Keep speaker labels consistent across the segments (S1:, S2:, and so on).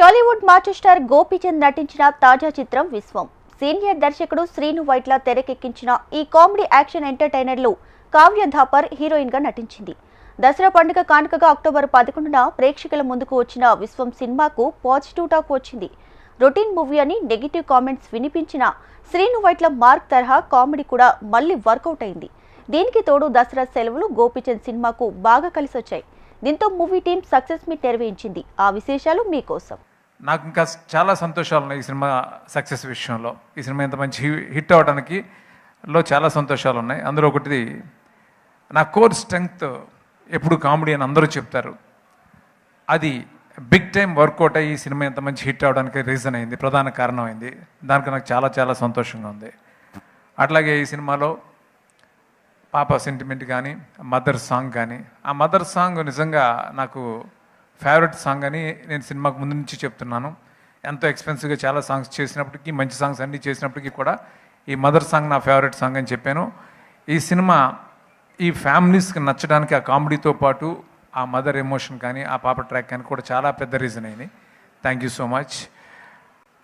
S1: Tollywood master star Gopichand నటించిన తాజా చిత్రం విశ్వం. సీనియర్ దర్శకుడు శ్రీను వైట్ల తెరకెక్కించిన ఈ కామెడీ యాక్షన్ ఎంటర్టైనర్లు కావ్య ధాపర్ హీరోయిన్గా నటించింది. దసరా పండుగ కానుకగా అక్టోబర్ పదకొండున ప్రేక్షకుల ముందుకు వచ్చిన విశ్వం సినిమాకు పాజిటివ్ టాక్ వచ్చింది. రొటీన్ మూవీ అని నెగిటివ్ కామెంట్స్ వినిపించిన శ్రీను వైట్ల మార్క్ తరహా కామెడీ కూడా మళ్ళీ వర్కౌట్ అయింది. దీనికి తోడు దసరా సెలవులు గోపీచంద్ సినిమాకు బాగా కలిసొచ్చాయి. దీంతో మూవీ టీం సక్సెస్ మీట్ నిర్వహించింది. ఆ విశేషాలు మీకోసం.
S2: నాకు ఇంకా చాలా సంతోషాలు ఉన్నాయి ఈ సినిమా సక్సెస్ విషయంలో. ఈ సినిమా ఇంత మంచి హిట్ అవ్వడానికి లో చాలా సంతోషాలు ఉన్నాయి. అందులో ఒకటిది నా కోర్ స్ట్రెంగ్త్ ఎప్పుడు కామెడీ అని అందరూ చెప్తారు. అది బిగ్ టైం వర్కౌట్ అయ్యి ఈ సినిమా ఇంత మంచి హిట్ అవడానికి రీజన్ అయింది ప్రధాన కారణం అయింది. దానికి నాకు చాలా చాలా సంతోషంగా ఉంది. అట్లాగే ఈ సినిమాలో పాప సెంటిమెంట్ కానీ మదర్ సాంగ్ కానీ ఆ మదర్ సాంగ్ నిజంగా నాకు ఫేవరెట్ సాంగ్ అని నేను సినిమాకు ముందు నుంచి చెప్తున్నాను. ఎంతో ఎక్స్పెన్సివ్గా చాలా సాంగ్స్ చేసినప్పటికీ మంచి సాంగ్స్ అన్నీ చేసినప్పటికీ కూడా ఈ మదర్ సాంగ్ నా ఫేవరెట్ సాంగ్ అని చెప్పాను. ఈ సినిమా ఈ ఫ్యామిలీస్కి నచ్చడానికి ఆ కామెడీతో పాటు ఆ మదర్ ఎమోషన్ కానీ ఆ పాప ట్రాక్ కానీ కూడా చాలా పెద్ద రీజన్ అయింది థ్యాంక్ యూ సో మచ్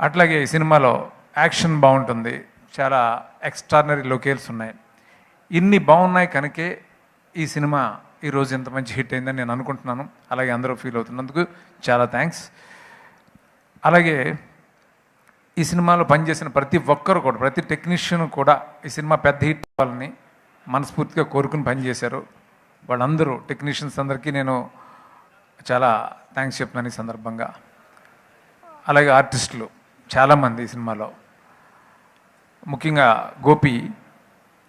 S2: అట్లాగే ఈ సినిమాలో యాక్షన్ బాగుంటుంది. చాలా ఎక్స్ట్రాడినరీ లొకేల్స్ ఉన్నాయి. ఇన్ని బాగున్నాయి కనుకే ఈ సినిమా ఈరోజు ఎంత మంచి హిట్ అయిందని నేను అనుకుంటున్నాను. అలాగే అందరూ ఫీల్ అవుతున్నందుకు చాలా థ్యాంక్స్. అలాగే ఈ సినిమాలో పనిచేసిన ప్రతి ఒక్కరు కూడా ప్రతి టెక్నీషియన్ కూడా ఈ సినిమా పెద్ద హిట్ అవ్వాలని మనస్ఫూర్తిగా కోరుకుని పనిచేశారు. వాళ్ళందరూ టెక్నీషియన్స్ అందరికీ నేను చాలా థ్యాంక్స్ చెప్తున్నాను ఈ సందర్భంగా. అలాగే ఆర్టిస్టులు చాలామంది ఈ సినిమాలో. ముఖ్యంగా గోపి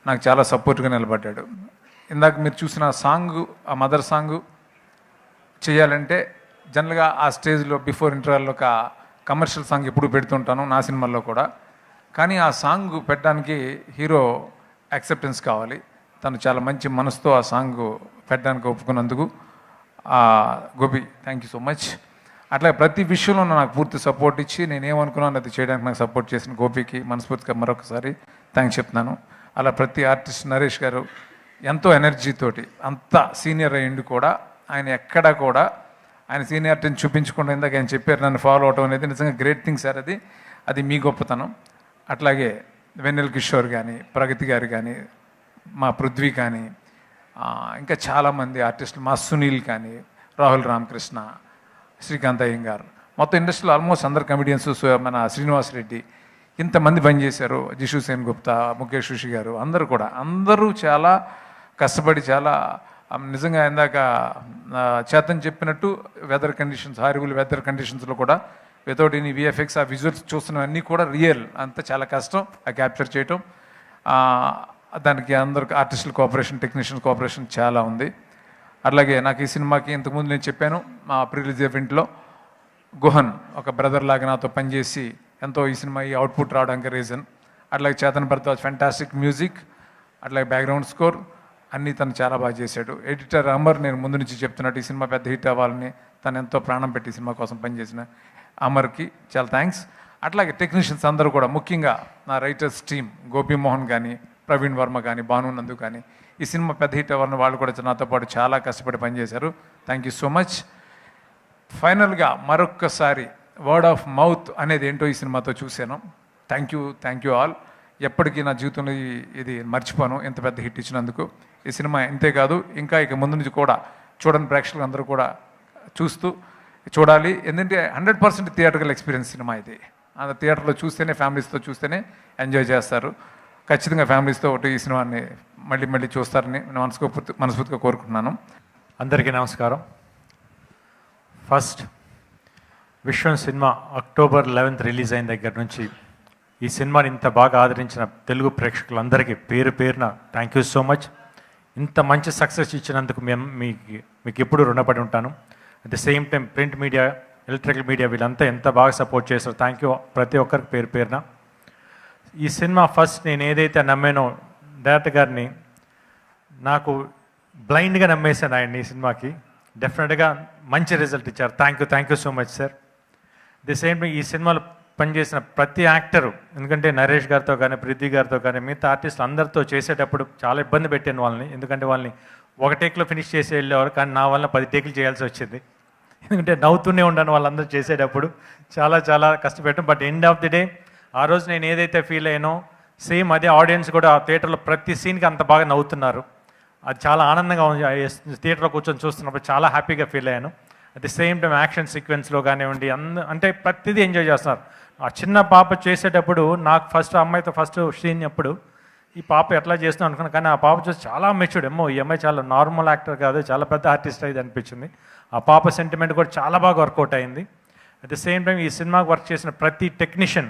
S2: నాకు చాలా సపోర్ట్గా నిలబడ్డాడు. ఇందాక మీరు చూసిన సాంగ్ ఆ మదర్ సాంగ్ చేయాలంటే జనరల్గా ఆ స్టేజ్లో బిఫోర్ ఇంటర్వెల్లో ఒక కమర్షియల్ సాంగ్ ఎప్పుడు పెడుతుంటాను నా సినిమాల్లో కూడా. కానీ ఆ సాంగ్ పెట్టడానికి హీరో యాక్సెప్టెన్స్ కావాలి. తను చాలా మంచి మనసుతో ఆ సాంగ్ పెట్టడానికి ఒప్పుకున్నందుకు. Gopi thank you so much అట్లా ప్రతి విషయంలో నాకు పూర్తి సపోర్ట్ ఇచ్చి నేను ఏమనుకున్నాను అది చేయడానికి నాకు సపోర్ట్ చేసిన గోపికి మనస్ఫూర్తిగా మరొకసారి థ్యాంక్స్ చెప్తున్నాను. అలా ప్రతి ఆర్టిస్ట్ నరేష్ గారు ఎంతో ఎనర్జీతోటి అంత సీనియర్ అయ్యిండు కూడా ఆయన ఎక్కడా కూడా ఆయన సీనియారిటీని చూపించకుండా ఇందాక ఆయన చెప్పారు నన్ను ఫాలో అవటం అనేది నిజంగా గ్రేట్ థింగ్ సార్ అది. అది మీ గొప్పతనం. అట్లాగే వెన్నెల కిషోర్ కానీ ప్రగతి గారు కానీ మా పృథ్వీ కానీ ఇంకా చాలామంది ఆర్టిస్టులు మా సునీల్ కానీ రాహుల్ రామకృష్ణ శ్రీకాంత్ అయ్యంగార్ మొత్తం ఇండస్ట్రీలో ఆల్మోస్ట్ అందరు కమిడియన్స్ మన శ్రీనివాస్ రెడ్డి ఇంతమంది పనిచేశారు జిషు సేన్ గుప్తా ముఖేష్ ఋషి గారు అందరూ కూడా అందరూ చాలా కష్టపడి చాలా నిజంగా ఇందాక చేతన్ చెప్పినట్టు వెదర్ కండిషన్స్ హారిబుల్ వెదర్ కండిషన్స్లో కూడా వితౌట్ ఎనీ విఎఫ్ఎక్స్ ఆ విజువల్స్ చూస్తున్నవన్నీ కూడా రియల్ అంతా చాలా కష్టం ఆ క్యాప్చర్ చేయటం. దానికి అందరు ఆర్టిస్టుల కోఆపరేషన్ టెక్నీషియన్ కోఆపరేషన్ చాలా ఉంది. అట్లాగే నాకు ఈ సినిమాకి ఇంతకుముందు నేను చెప్పాను మా ప్రీ రిలీజ్ ఈవెంట్లో గుహన్ ఒక బ్రదర్ లాగా నాతో పనిచేసి ఎంతో ఈ సినిమా ఈ అవుట్పుట్ రావడానికి రీజన్ అట్లాగే చేతన్ భరద్వాజ్ ఫ్యాంటాస్టిక్ మ్యూజిక్ అట్లాగే బ్యాక్గ్రౌండ్ స్కోర్ అన్నీ తను చాలా బాగా చేశాడు. ఎడిటర్ అమర్ నేను ముందు నుంచి చెప్తున్నట్టు ఈ సినిమా పెద్ద హిట్ అవ్వాలని తను ఎంతో ప్రాణం పెట్టి సినిమా కోసం పనిచేసిన అమర్కి చాలా థ్యాంక్స్ అట్లాగే టెక్నీషియన్స్ అందరూ కూడా ముఖ్యంగా నా రైటర్స్ టీమ్ గోపీమోహన్ కానీ ప్రవీణ్ వర్మ కానీ భాను నందు కానీ ఈ సినిమా పెద్ద హిట్ అవ్వాలని వాళ్ళు కూడా నాతో పాటు చాలా కష్టపడి పనిచేశారు. థ్యాంక్ యూ సో మచ్ ఫైనల్గా మరొక్కసారి వర్డ్ ఆఫ్ మౌత్ అనేది ఏంటో ఈ సినిమాతో చూశాను. Thank you thank you all ఎప్పటికీ నా జీవితంలో ఇది మర్చిపోను ఇంత పెద్ద హిట్ ఇచ్చినందుకు. ఈ సినిమా ఇంతే కాదు ఇంకా ఇక ముందు నుంచి కూడా చూడని ప్రేక్షకులు అందరూ కూడా చూస్తూ చూడాలి. ఎందుకంటే హండ్రెడ్ పర్సెంట్ థియేటర్కల్ ఎక్స్పీరియన్స్ సినిమా ఇది. ఆ థియేటర్లో చూస్తేనే ఫ్యామిలీస్తో చూస్తేనే ఎంజాయ్ చేస్తారు. ఖచ్చితంగా ఫ్యామిలీస్తో ఒకటి ఈ సినిమాని మళ్ళీ మళ్ళీ చూస్తారని నేను మనస్ఫూర్తి మనస్ఫూర్తిగా కోరుకుంటున్నాను.
S3: అందరికీ నమస్కారం. ఫస్ట్ విశ్వం సినిమా అక్టోబర్ లెవెన్త్ రిలీజ్ అయిన దగ్గర నుంచి ఈ సినిమాని ఇంత బాగా ఆదరించిన తెలుగు ప్రేక్షకులందరికీ పేరు పేరున థ్యాంక్ యూ సో మచ్. ఇంత మంచి సక్సెస్ ఇచ్చినందుకు మేము మీకు మీకు ఎప్పుడు రుణపడి ఉంటాను. At the same time print media electrical media వీళ్ళంతా ఎంత బాగా సపోర్ట్ చేస్తారు థ్యాంక్ యూ ప్రతి ఒక్కరికి పేరు పేరున. ఈ సినిమా ఫస్ట్ నేను ఏదైతే నమ్మానో డైరెక్టర్ గారిని నాకు బ్లైండ్గా నమ్మేశాను ఆయన ఈ సినిమాకి. డెఫినెట్గా మంచి రిజల్ట్ ఇచ్చారు. Thank you thank you so much sir the same ఈ సినిమాలో పనిచేసిన ప్రతి యాక్టరు ఎందుకంటే నరేష్ గారితో కానీ పృథ్వీ గారితో కానీ మిగతా ఆర్టిస్టులు అందరితో చేసేటప్పుడు చాలా ఇబ్బంది పెట్టాను వాళ్ళని. ఎందుకంటే వాళ్ళని ఒక టేక్లో ఫినిష్ చేసి వెళ్ళేవారు కానీ నా వల్ల పది టేకులు చేయాల్సి వచ్చింది. ఎందుకంటే నవ్వుతూనే ఉండాను వాళ్ళందరూ చేసేటప్పుడు. చాలా చాలా కష్టపెట్టాం. But end of the day ఆ రోజు నేను ఏదైతే ఫీల్ అయ్యానో సేమ్ అదే ఆడియన్స్ కూడా ఆ థియేటర్లో ప్రతి సీన్కి అంత బాగా నవ్వుతున్నారు. అది చాలా ఆనందంగా ఉంది. థియేటర్లో కూర్చొని చూస్తున్నప్పుడు చాలా హ్యాపీగా ఫీల్ అయ్యాను. At the same time action సీక్వెన్స్లో కానివ్వండి అంద అంటే ప్రతిదీ ఎంజాయ్ చేస్తున్నారు. ఆ చిన్న పాప చేసేటప్పుడు నాకు ఫస్ట్ అమ్మాయితో ఫస్ట్ సీన్ అప్పుడు ఈ పాప ఎట్లా చేస్తున్నాం అనుకున్నాను. కానీ ఆ పాప చూసి చాలా మెచ్యూర్డ్ ఏమో ఈ అమ్మాయి చాలా నార్మల్ యాక్టర్ కాదు చాలా పెద్ద ఆర్టిస్ట్ అయితే అనిపించింది. ఆ పాప సెంటిమెంట్ కూడా చాలా బాగా వర్కౌట్ అయింది. అట్ ది సేమ్ టైం ఈ సినిమాకి వర్క్ చేసిన ప్రతి టెక్నీషియన్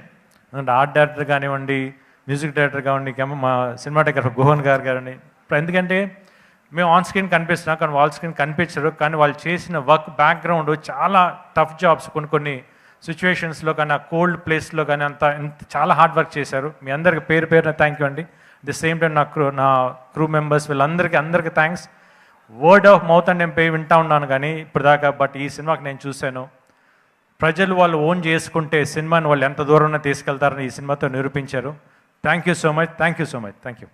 S3: ఆర్ట్ డైరెక్టర్ కానివ్వండి మ్యూజిక్ డైరెక్టర్ కానివ్వండి మా మా సినిమాటోగ్రఫర్ గుహన్ గారు కానివ్వండి ఎందుకంటే మేము ఆన్ స్క్రీన్ కనిపిస్తున్నాం కానీ వాళ్ళ స్క్రీన్ కనిపించరు. కానీ వాళ్ళు చేసిన వర్క్ బ్యాక్గ్రౌండ్ చాలా టఫ్ జాబ్స్ కొన్ని కొన్ని సిచ్యువేషన్స్లో కానీ ఆ కోల్డ్ ప్లేస్లో కానీ అంత ఎంత చాలా హార్డ్ వర్క్ చేశారు. మీ అందరికి పేరు పేరున థ్యాంక్ యూ అండి. ది సేమ్ టైం నా క్రూ నా క్రూ మెంబర్స్ వీళ్ళందరికీ అందరికీ థ్యాంక్స్ వర్డ్ ఆఫ్ మౌత్ అని నేను పే వింటా ఉన్నాను కానీ ఇప్పుడు దాకా బట్ ఈ సినిమాకి నేను చూశాను. ప్రజలు వాళ్ళు ఓన్ చేసుకుంటే సినిమాని వాళ్ళు ఎంత దూరంలో తీసుకెళ్తారని ఈ సినిమాతో నిరూపించారు. Thank you so much thank you so much thank you